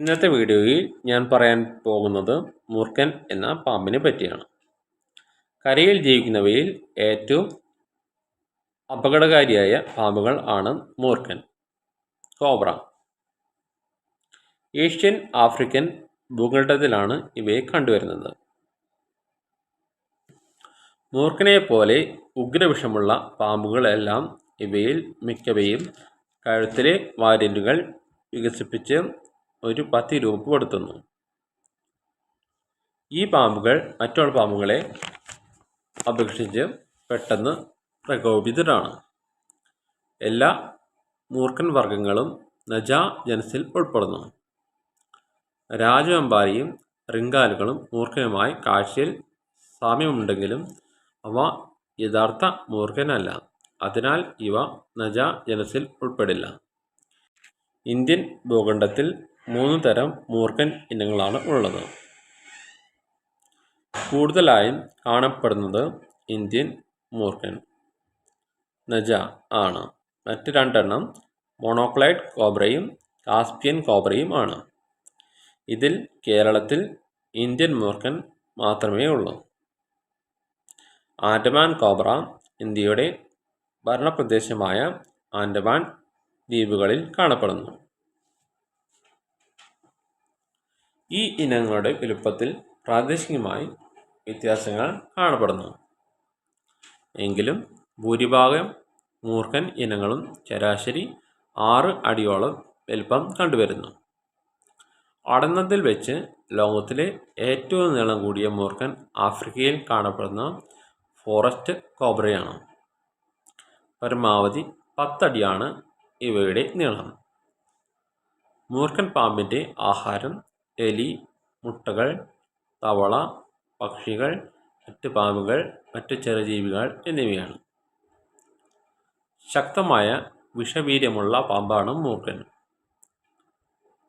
ഇന്നത്തെ വീഡിയോയിൽ ഞാൻ പറയാൻ പോകുന്നത് മൂർഖൻ എന്ന പാമ്പിനെ പറ്റിയാണ്. കരയിൽ ജീവിക്കുന്നവയിൽ ഏറ്റവും അപകടകാരിയായ പാമ്പുകൾ ആണ് മൂർഖൻ കോബ്ര. ഏഷ്യൻ ആഫ്രിക്കൻ ഭൂഖണ്ഡത്തിലാണ് ഇവയെ കണ്ടുവരുന്നത്. മൂർഖനെ പോലെ ഉഗ്രവിഷമുള്ള പാമ്പുകളെല്ലാം ഇവയിൽ മിക്കവയും കഴുത്തിലെ വാരിന്റുകൾ വികസിപ്പിച്ച് ഒരു പത്ത് രൂപ കൊടുത്തുന്നു. ഈ പാമ്പുകൾ മറ്റുള്ള പാമ്പുകളെ അപേക്ഷിച്ച് പെട്ടെന്ന് പ്രകോപിതരാണ്. എല്ലാ മൂർഖൻ വർഗങ്ങളും നജ ജനസിൽ ഉൾപ്പെടുന്നു. രാജവെമ്പാരിയും റിങ്കാലുകളും മൂർഖനുമായി കാഴ്ചയിൽ സാമ്യമുണ്ടെങ്കിലും അവ യഥാർത്ഥ മൂർഖനല്ല. അതിനാൽ ഇവ നജ ജനസിൽ ഉൾപ്പെടില്ല. ഇന്ത്യൻ ഭൂഖണ്ഡത്തിൽ മൂന്ന് തരം മൂർഖൻ ഇനങ്ങളാണ് ഉള്ളത്. കൂടുതലായും കാണപ്പെടുന്നത് ഇന്ത്യൻ മൂർഖൻ. നജ ആണ്. മറ്റ് രണ്ടെണ്ണം മോണോക്ലൈഡ് കോബ്രയും കാസ്പിയൻ കോബ്രയും ആണ്. ഇതിൽ കേരളത്തിൽ ഇന്ത്യൻ മൂർഖൻ മാത്രമേ ഉള്ളൂ. ആൻഡമാൻ കോബ്ര ഇന്ത്യയുടെ ഭരണപ്രദേശമായ ആൻഡമാൻ ദ്വീപുകളിൽ കാണപ്പെടുന്നു. ഈ ഇനങ്ങളുടെ വലുപ്പത്തിൽ പ്രാദേശികമായി വ്യത്യാസങ്ങൾ കാണപ്പെടുന്നു. എങ്കിലും ഭൂരിഭാഗം മൂർഖൻ ഇനങ്ങളും ശരാശരി ആറ് അടിയോളം വലുപ്പം കണ്ടുവരുന്നു. പഠനത്തിൽ വെച്ച് ലോകത്തിലെ ഏറ്റവും നീളം കൂടിയ മൂർഖൻ ആഫ്രിക്കയിൽ കാണപ്പെടുന്ന ഫോറസ്റ്റ് കോബ്രയാണ്. പരമാവധി പത്തടിയാണ് ഇവയുടെ നീളം. മൂർഖൻ പാമ്പിന്റെ ആഹാരം എലി മുട്ടകൾ തവള പക്ഷികൾ മറ്റ് പാമ്പുകൾ മറ്റ് ചെറുജീവികൾ എന്നിവയാണ്. ശക്തമായ വിഷവീര്യമുള്ള പാമ്പാണ് മൂർഖൻ.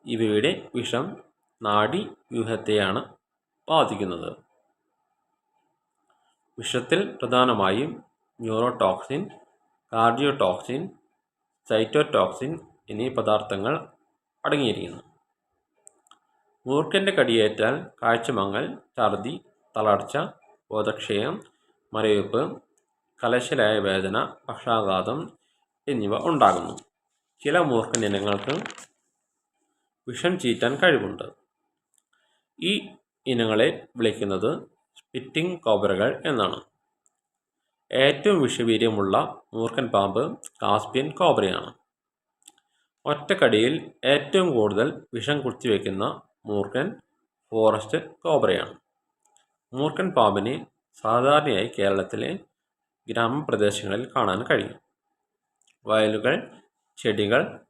ഇവയുടെ വിഷം നാഡീവ്യൂഹത്തെയാണ് ബാധിക്കുന്നത്. വിഷത്തിൽ പ്രധാനമായും ന്യൂറോടോക്സിൻ കാർഡിയോടോക്സിൻ സൈറ്റോടോക്സിൻ എന്നീ പദാർത്ഥങ്ങൾ അടങ്ങിയിരിക്കുന്നു. മൂർഖന്റെ കടിയേറ്റാൽ കാഴ്ചമങ്ങൽ ഛർദി തളർച്ച ബോധക്ഷയം മരവിപ്പ് കലശലായ വേദന പക്ഷാഘാതം എന്നിവ ഉണ്ടാകുന്നു. ചില മൂർഖൻ ഇനങ്ങൾക്ക് വിഷം ചീറ്റാൻ കഴിവുണ്ട്. ഈ ഇനങ്ങളെ വിളിക്കുന്നത് സ്പിറ്റിംഗ് കോബ്രകൾ എന്നാണ്. ഏറ്റവും വിഷവീര്യമുള്ള മൂർഖൻ പാമ്പ് കാസ്പിയൻ കോബ്രയാണ്. ഒറ്റക്കടിയിൽ ഏറ്റവും കൂടുതൽ വിഷം കുത്തിവെക്കുന്ന മൂർഖൻ ഫോറസ്റ്റ് കോബ്രയാണ്. മൂർഖൻ പാമ്പിനെ സാധാരണയായി കേരളത്തിലെ ഗ്രാമപ്രദേശങ്ങളിൽ കാണാൻ കഴിയും. വയലുകൾ ചെടികൾ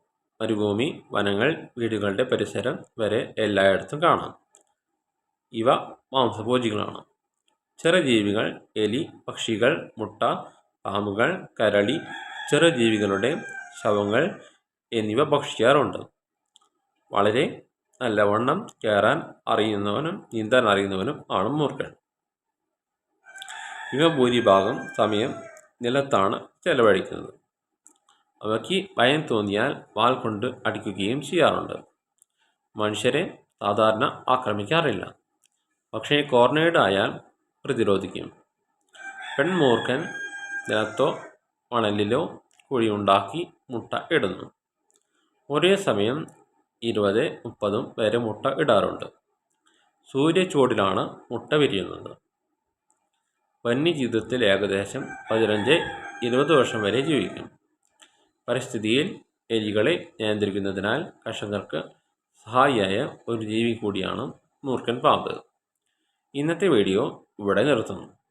മരുഭൂമി വനങ്ങൾ വീടുകളുടെ പരിസരം വരെ എല്ലായിടത്തും കാണാം. ഇവ മാംസഭോജികളാണ്. ചെറുജീവികൾ എലി പക്ഷികൾ മുട്ട പാമ്പുകൾ കരളി ചെറു ജീവികളുടെ ശവങ്ങൾ എന്നിവ ഭക്ഷിക്കാറുണ്ട്. വളരെ നല്ലവണ്ണം കയറാൻ അറിയുന്നവനും നീന്താൻ അറിയുന്നവനും ആണ് മൂർഖൻ. ഇവ ഭൂരിഭാഗം സമയം നിലത്താണ് ചെലവഴിക്കുന്നത്. അവയ്ക്ക് ഭയം തോന്നിയാൽ വാൽ കൊണ്ട് അടിക്കുകയും ചെയ്യാറുണ്ട്. മനുഷ്യരെ സാധാരണ ആക്രമിക്കാറില്ല. പക്ഷേ കോർണേഡ് ആയാൽ പ്രതിരോധിക്കും. പെൺമൂർഖൻ നിലത്തോ മണലിലോ കുഴിയുണ്ടാക്കി മുട്ട ഇടുന്നു. ഒരേ സമയം ഇരുപത് മുപ്പതും വരെ മുട്ട ഇടാറുണ്ട്. സൂര്യചൂടിലാണ് മുട്ട വിരിയുന്നത്. വന്യജീവിതത്തിൽ ഏകദേശം പതിനഞ്ച് ഇരുപത് വർഷം വരെ ജീവിക്കും. പരിസ്ഥിതിയിൽ എലികളെ നിയന്ത്രിക്കുന്നതിനാൽ കർഷകർക്ക് സഹായിയായ ഒരു ജീവി കൂടിയാണ് മൂർഖൻ പാമ്പ്. ഇന്നത്തെ വീഡിയോ ഇവിടെ നിർത്തുന്നു.